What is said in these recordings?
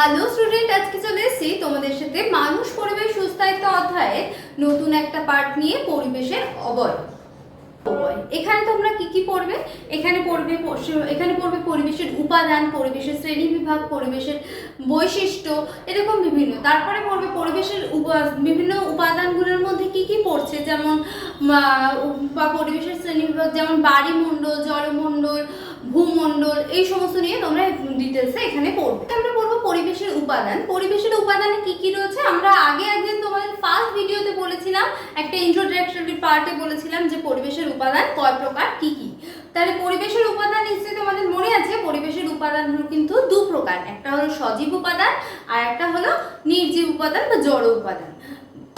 Hello student আজকে চলে এসেছি তোমাদের সাথে মানুষ, পরিবেশ, সুস্থায়িত্ব অধ্যায়ের নতুন একটা পার্ট নিয়ে পরিবেশের অবয়। এখানে তোমরা কি কি পড়বে? এখানে পড়বে এখানে পড়বে পরিবেশের উপাদান, পরিবেশের শ্রেণি বিভাগ, পরিবেশের বৈশিষ্ট্য, এরকম বিভিন্ন। তারপরে পড়বে পরিবেশের বিভিন্ন উপাদানগুলোর মধ্যে কি কি পড়ছে? যেমন বা পরিবেশের শ্রেণি বিভাগ, যেমন বাড়িমণ্ডল, জলমণ্ডল, ভূমণ্ডল, এই সমস্ত নিয়ে তোমরা ডিটেলসে এখানে পড়ব। পরিবেশের উপাদান। পরিবেশের উপাদানে কি কি রয়েছে? আমরা আগে একদিন তোমাদের ফার্স্ট ভিডিওতে বলেছিলাম, একটা ইন্ট্রোডাক্টরি পার্টে বলেছিলাম যে পরিবেশের উপাদান কয় প্রকার, কি কি? তাহলে পরিবেশের উপাদান নিশ্চয়ই তোমাদের মনে আছে। পরিবেশের উপাদানগুলো কিন্তু দু প্রকার। একটা হলো সজীব উপাদান আর একটা হলো নির্জীব উপাদান বা জড় উপাদান।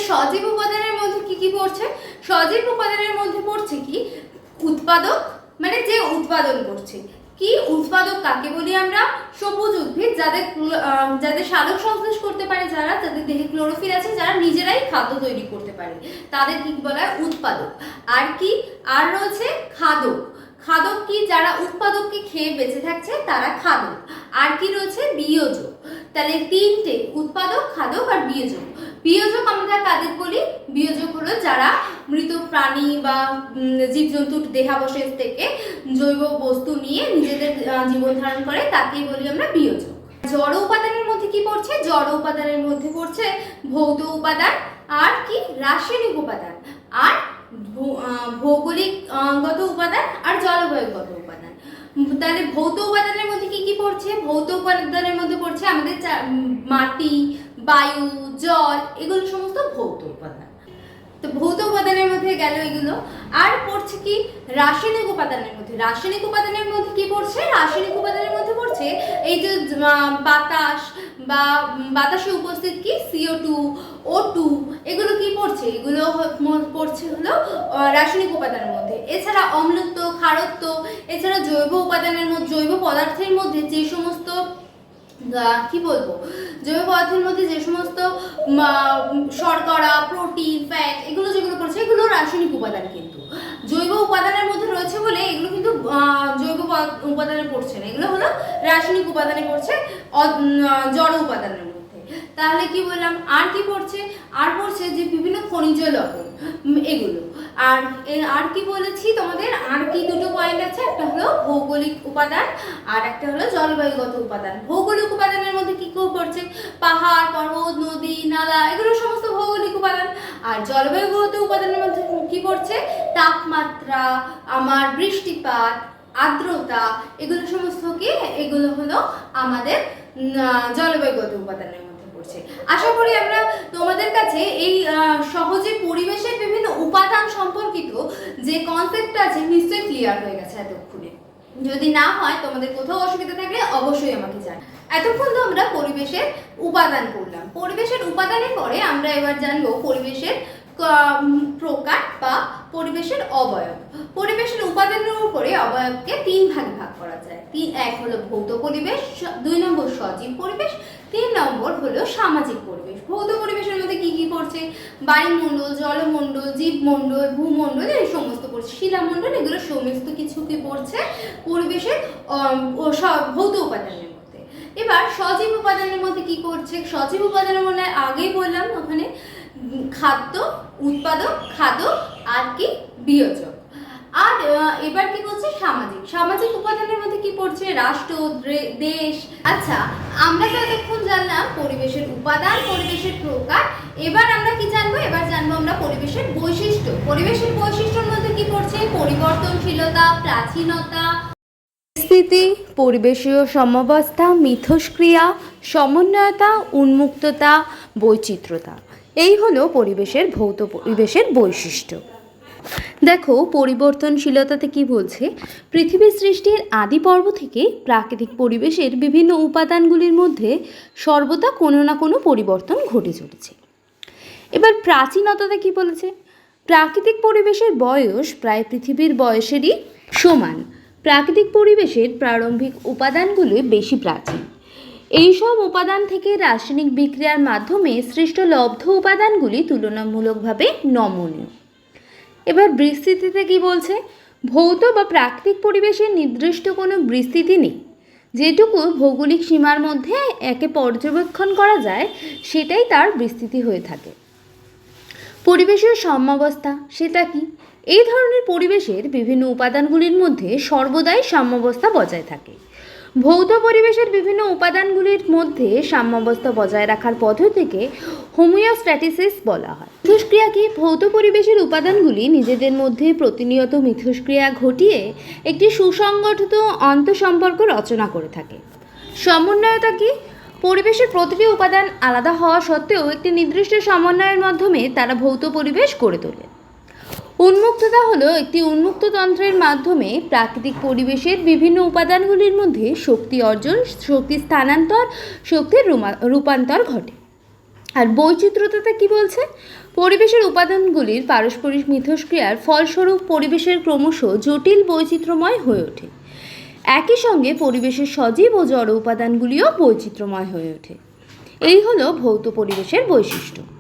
সজীব উপাদানের মধ্যে কি কি পড়ছে? সজীব উপাদানের মধ্যে পড়ছে কি? উৎপাদক মানে যে উৎপাদন করছে। কি উৎপাদক কাকে বলি আমরা? সবুজ উদ্ভিদ, যাদের যাদের সাধক সংশ্লেষ করতে পারে যারা, যাদের দেহে ক্লোরোফিল আছে, যারা নিজেরাই খাদ্য তৈরি করতে পারে। তাদের কি বলা হয়? উৎপাদক। আর কি? আর রয়েছে খাদক। খাদক কি? যারা উৎপাদককে খেয়ে বেঁচে থাকছে, তারা খাদক। আর কি রয়েছে? বিয়োজক। তাহলে তিনটে, উৎপাদক, খাদক আর বিয়োজক। বিয়োজক আমরা কাদের বলি? বিয়োজক হলো যারা প্রাণী বা জীবজন্তুর দেহাবশেষ থেকে জৈব বস্তু নিয়ে নিজেদের জীবন ধারণ করে, তাকেই বলি আমরা বিয়োজক। জড় উপাদানের মধ্যে কি পড়ছে? জড় উপাদানের মধ্যে পড়ছে ভৌত উপাদান আর কি? রাসায়নিক উপাদান আর ভৌগোলিক গত উপাদান আর জলবায়ুগত উপাদান। তাহলে ভৌত উপাদানের মধ্যে কি কি পড়ছে? ভৌত উপাদানের মধ্যে পড়ছে আমাদের মাটি, বায়ু, জল, এগুলো সমস্ত ভৌত উপাদান। তো ভৌত উপাদানের মধ্যে গেল এগুলো। আর পড়ছে কি? রাসায়নিক উপাদানের মধ্যে। রাসায়নিক উপাদানের মধ্যে কি পড়ছে? রাসায়নিক উপাদানের মধ্যে পড়ছে এই যে বাতাস বা বাতাসে উপস্থিত কি? সিও টু ও টু এগুলো কি পড়ছে? এগুলো পড়ছে হলো রাসায়নিক উপাদানের মধ্যে। এছাড়া অম্লত্ব, ক্ষারত্ব, এছাড়া জৈব উপাদানের মধ্যে, জৈব পদার্থের মধ্যে যে সমস্ত কি বলব? জৈব পদার্থের মধ্যে যে সমস্ত প্রোটিন ফ্যাট এগুলো যেগুলো করছে, এগুলো রাসায়নিক উপাদান কিন্তু। জৈব উপাদানের মধ্যে রয়েছে বলে এগুলো কিন্তু জৈব উপাদানে পড়ছে না। এগুলো হলো রাসায়নিক উপাদানে পড়ছে জড় উপাদানের মধ্যে। তাহলে কি বললাম? আর কি পড়ছে? আর পড়ছে যে বিভিন্ন খনিজ লবণ এগুলো। আর আর কি বলেছি তোমাদের? আর কি দুটো পয়েন্ট আছে? একটা হলো ভৌগোলিক উপাদান আর একটা হলো জলবায়ুগত উপাদান। ভৌগোলিক উপাদানের মধ্যে কি কি পড়ছে? পাহাড়, পর্বত, নদী, নালা, এগুলো সমস্ত ভৌগোলিক উপাদান। আর জলবায়ুগত উপাদানের মধ্যে কি পড়ছে? তাপমাত্রা, আমার বৃষ্টিপাত, আর্দ্রতা, এগুলো সমস্ত কি এগুলো হলো আমাদের জলবায়ুগত উপাদানের পড়ছে আশা করি আমরা তোমাদের কাছে এই সহজে পরিবেশের বিভিন্ন উপাদান সম্পর্কিত যে কনসেপ্টটা আছে, নিশ্চয়ই ক্লিয়ার হয়ে গেছে এতক্ষণে। যদি না হয়, তোমাদের কোথাও অসুবিধা থাকলে অবশ্যই আমাকে জান এতক্ষণ তো আমরা পরিবেশের উপাদান করলাম। পরিবেশের উপাদানের পরে আমরা এবার জানব পরিবেশের প্রকার বা পরিবেশের অবয়ব। পরিবেশের উপাদানের উপরে অবয়বকে তিন ভাগে ভাগ করা যায়। তিন, এক হলো ভৌত পরিবেশ দুই নম্বর সজীব পরিবেশ তিন নম্বর হলো সামাজিক পরিবেশ। ভৌত পরিবেশের মধ্যে কি কি পড়ছে? বায়ুমণ্ডল, জলমণ্ডল, জীবমণ্ডল, ভূমণ্ডল, এই সমস্ত পড়ছে। শিলামণ্ডল, এগুলো সমস্ত কিছু কি পড়ছে পরিবেশের ভৌত উপাদানের মধ্যে। এবার সজীব উপাদানের মধ্যে কি করছে সজীব উপাদানের মধ্যে আগেই বললাম ওখানে খাদ্য, উৎপাদক খাদক আর কি বিয়োজক। আর এবার কি করছে সামাজিক। সামাজিক উপাদানের মধ্যে কি পড়ছে? রাষ্ট্র দেশ। আচ্ছা আমরা পরিবেশের উপাদান, পরিবেশের প্রকার। এবার আমরা কি জানব? এবার জানব আমরা পরিবেশের বৈশিষ্ট্য। পরিবেশের বৈশিষ্ট্যের মধ্যে কি পড়ছে? পরিবর্তনশীলতা, প্রাচীনতা, স্থিতি, পরিবেশীয় সমবস্থা, মিথস্ক্রিয়া, সমন্বয়তা, উন্মুক্ততা বৈচিত্র্যতা এই হলো পরিবেশের ভৌত পরিবেশের বৈশিষ্ট্য। দেখো, পরিবর্তনশীলতাতে কি বলছে? পৃথিবী সৃষ্টির আদি পর্ব থেকে প্রাকৃতিক পরিবেশের বিভিন্ন উপাদানগুলির মধ্যে সর্বদা কোনো না কোনো পরিবর্তন ঘটে চলেছে। এবার প্রাচীনতাতে কি বলেছে? প্রাকৃতিক পরিবেশের বয়স প্রায় পৃথিবীর বয়সেরই সমান। প্রাকৃতিক পরিবেশের প্রারম্ভিক উপাদানগুলি বেশি প্রাচীন। এইসব উপাদান থেকে রাসায়নিক বিক্রিয়ার মাধ্যমে সৃষ্ট লব্ধ উপাদানগুলি তুলনামূলকভাবে নমনীয়। এবার বিস্তৃতিতে কি বলছে? ভৌত বা প্রাকৃতিক পরিবেশের নির্দিষ্ট কোনো বিস্তৃতি নেই। যেটুকু ভৌগোলিক সীমার মধ্যে একে পর্যবেক্ষণ করা যায়, সেটাই তার বিস্তৃতি হয়ে থাকে। পরিবেশের সাম্যাবস্থা, সেটা কি? এই ধরনের পরিবেশের বিভিন্ন উপাদানগুলির মধ্যে সর্বদাই সাম্যাবস্থা বজায় থাকে। ভৌত পরিবেশের বিভিন্ন উপাদানগুলির মধ্যে সাম্যাবস্থা বজায় রাখার পদ্ধতিকে হোমিওস্ট্যাটিসিস বলা হয়। মিথস্ক্রিয়া কি ভৌত পরিবেশের উপাদানগুলি নিজেদের মধ্যে প্রতিনিয়ত মিথস্ক্রিয়া ঘটিয়ে একটি সুসংগঠিত আন্তঃসম্পর্ক রচনা করে থাকে? সমন্বয়তা কি? পরিবেশের প্রতিটি উপাদান আলাদা হওয়া সত্ত্বেও একটি নির্দিষ্ট সমন্বয়ের মাধ্যমে তারা ভৌত পরিবেশ গড়ে তোলে। উন্মুক্ততা হলো একটি উন্মুক্ত তন্ত্রের মাধ্যমে প্রাকৃতিক পরিবেশের বিভিন্ন উপাদানগুলির মধ্যে শক্তি অর্জন, শক্তি স্থানান্তর, শক্তির রূপান্তর ঘটে। আর বৈচিত্র্যতা কি বলছে? পরিবেশের উপাদানগুলির পারস্পরিক মিথস্ক্রিয়ার ফলস্বরূপ পরিবেশের ক্রমশ জটিল বৈচিত্র্যময় হয়ে ওঠে। একই সঙ্গে পরিবেশের সজীব ও জড় উপাদানগুলিও বৈচিত্র্যময় হয়ে ওঠে। এই হলো ভৌত পরিবেশের বৈশিষ্ট্য।